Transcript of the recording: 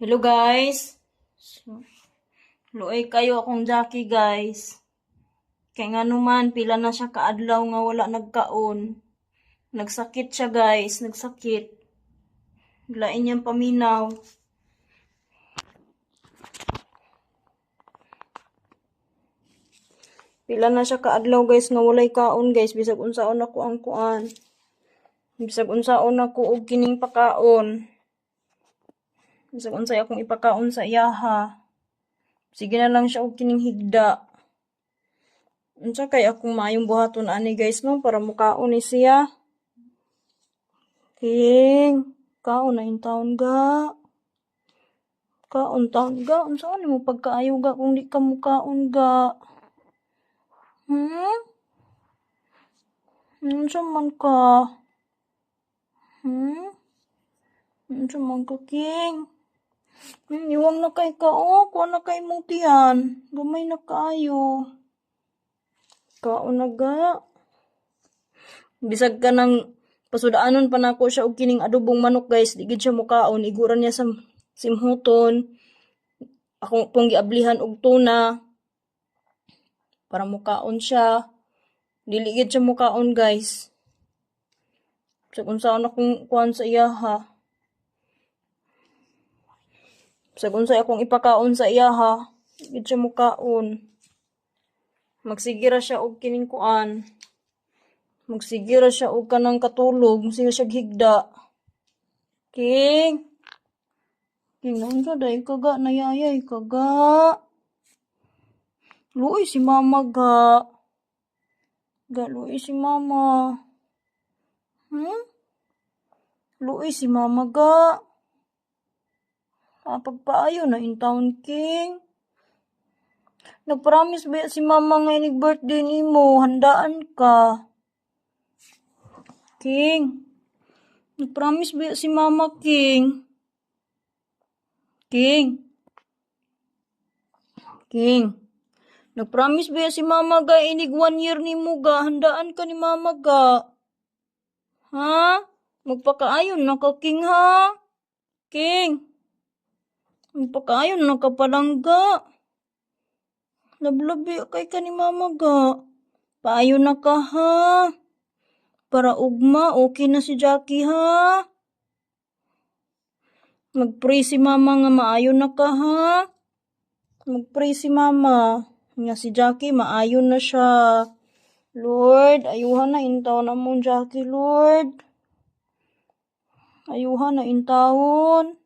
Hello guys. So, luoy kayo akong Jackie guys. Kaya nga naman, pila na siya kaadlaw nga wala nagkaon. Nagsakit siya guys, nagsakit. Lain niyang paminaw. Pila na siya kaadlaw guys nga walay kaon guys bisag unsaon ako ang kuan. Bisag unsaon ako og kining pakaon. Bisag unsay akong ipakaon sa iyaha. Sige na lang siya og kining higda. Unsa kay akong maayong buhaton ani guys no para mukaon ni siya. King, kaon na in taon ga. Kaon taon ga. Unsa ni mo pagkaayo ga kung di ka mukaon ga. Hmm? Unsa man ka? Hmm? Unsa man ka, King? Iwang na kay ka, oh. Kuha na kay mong tiyan. Gamay na kaayo. Kaon na ga. Bisag ka ng pasudaanon pa nako siya og kining adobong manok guys. Di gid siya mukaon. Iguran niya sa simhuton. Ako pong giablihan og tuna. Para mukaon siya. Dili gid siya mukaon guys. Sa kung saan akong kuhan sa iya ha. Sa kung saan akong ipakaon sa iya ha. Gid siya mukaon. Magsigira siya og kining kuan. Magsigira siya og kanang katulog. Siya og higda. King! King, unsa day kaga? Nayayay kaga. Luoy si mama ga. Ga, si mama. Hmm? Luoy si mama ga. Ah, pagpaayo na in town king. Nagpromise ba si mama nga inig birthday ni mo? Handaan ka. King. Nagpromise ba si mama king? King. King. Nagpromise ba si mama ga inig one year ni mo ga? Handaan ka ni mama ga. Ha? Magpakaayon na ka, King, ha? King. Magpakaayon na ka palangga. Lablabi kay ka ni mama ga. Paayo na ka, ha? Para ugma, okay na si Jackie, ha? Mag-pray si mama nga maayo na ka, ha? Mag-pray si mama. Nga si Jackie, maayo na siya. Lord, ayuhan na intaw na mo, Jackie, Lord. Ayuhan na intawon.